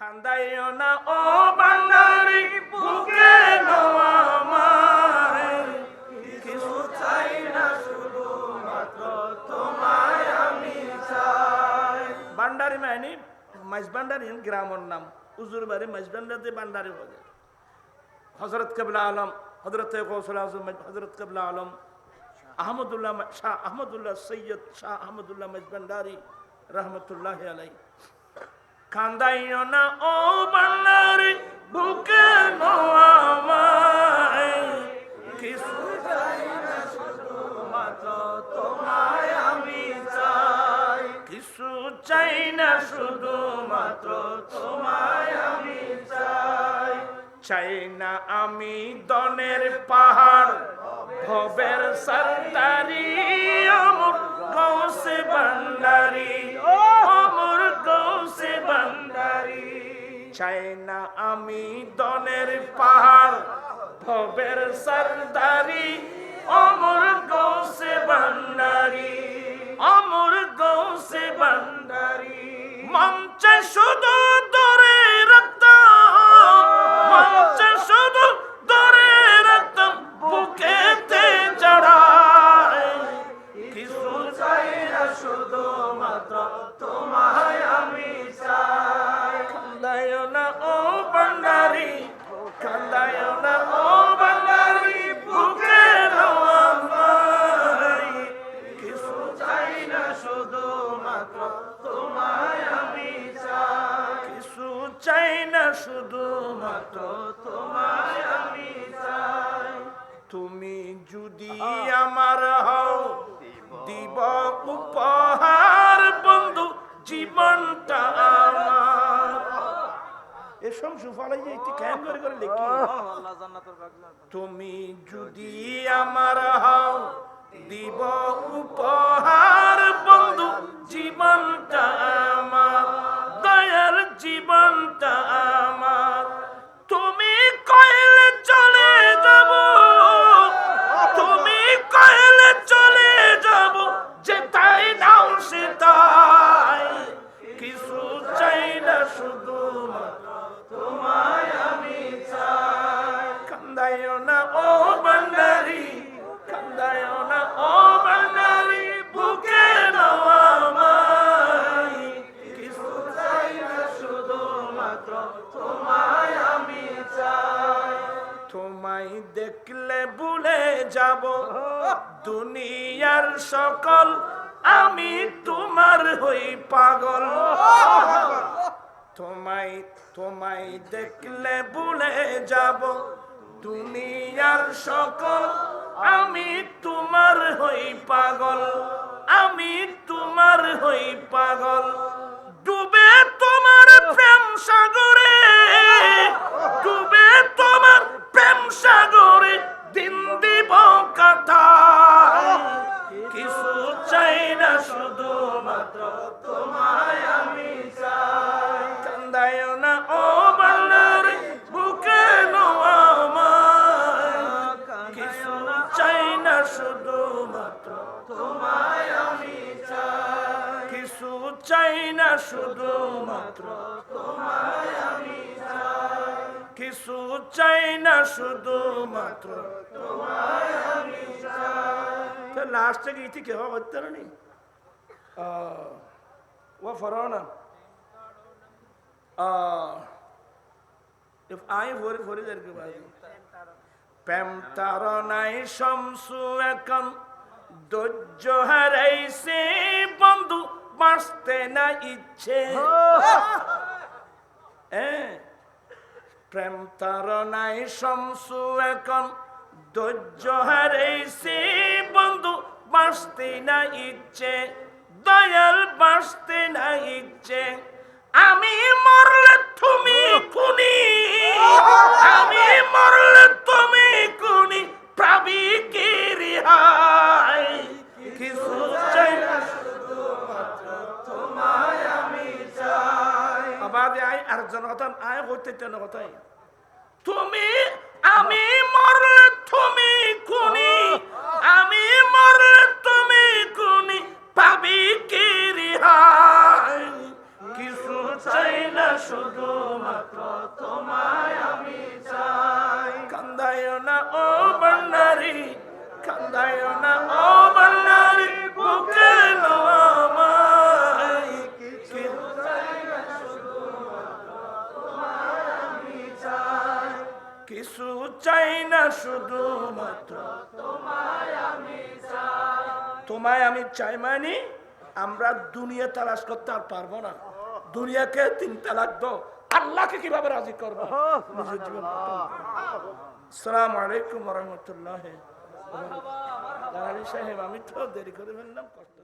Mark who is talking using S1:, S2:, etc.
S1: খান্দাইও না, ও বান্দারি, বুকে নোয়া আমায়। কিছু চাই না, শুধু মাত্র তোমায় আমি চাই। বান্ডারি মাইনি মাইজ বান্ডারি গ্রামের নাম। উজুর বাড়ি মাইজ বান্ডারি বান্ডারি বলে হজরত কবিলা আলম, হজরত কৌশল আজম, হজরত কবিলা আলম, আহমদুল্লাহ শাহ আহমদুল্লাহ সৈয়দ শাহ আহমদুল্লাহ মজবান্ডারি রহমতুল্লাহ আলাই কান্দাইও না, ও বান্নারি বুকে নোয়ামায় কিছু চাই না তোমায় আমি চাই। কিছু তোমায় আমি চাই। আমি দনের পাহাড়, ভবের সরদারি। চাই না আমি দনের পাহাড় ভবের সরদারি, অমর গৌসে বান্দারি অমর গৌসে বান্দারি মঞ্চে শুধু দরে রাখতাম মঞ্চে শুধু দরে রাখতাম বুকেতে চড়াই। কিছু চাই না শুধু মাত্র চাই না শুধু মাত্র তোমায় আমি চাই। তুমি যদি আমার হও দিব উপহার বন্ধু জীবনটা এসব সুফলাই যে একটু কেন করে করে লিখি। তুমি যদি আমার হও দিব কান্দায়ও না, ও বান্দারি কান্দায়ও না শুধু তোমায় আমি চাই। তোমায় দেখলে ভুলে যাব। দুনিয়ার সকল আমি তোমার হই পাগল। তোমায় তোমায় দেখলে ভুলে যাব। দুনিয়ার সকল, আমি তোমার হই পাগল, আমি তোমার হই পাগল। ডুবে তোমার প্রেম সাগরে শুধু তোমায় আমি চাই। কিছু চাই না শুধু তোমায় আমি চাই। লাস্টে গিয়ে কেহ করতে নি ও ফরানা আই ভরে ভরে যার বাজি প্রেম তারনাই শমসু এখন হারাইছে বন্ধু। বাঁচতে না ইচ্ছে। প্রেম তার নাই শমসু এখন ধৈর্য হারেছি বন্ধু বাঁচতে না ইচ্ছে দয়াল বাঁচতে না ইচ্ছে। আরেকজন কথা আয় হইতে তেন তুমি, আমি মরলে তুমি কোনি আমি মরলে তুমি কোনি পাবি কি রিহাই? কিছু চাই না শুধু মাত্র চাই না শুধু মাত্র তোমায় আমি চাই মানে আমরা দুনিয়া তালাশ করতে আর পারব না। দুনিয়াকে তিন তালাক দো আল্লাহকে কীভাবে রাজি করব? সালাম আলাইকুম রহমতুল্লাহ সাহেব, আমি তো দেরি করে ফেললাম, কষ্ট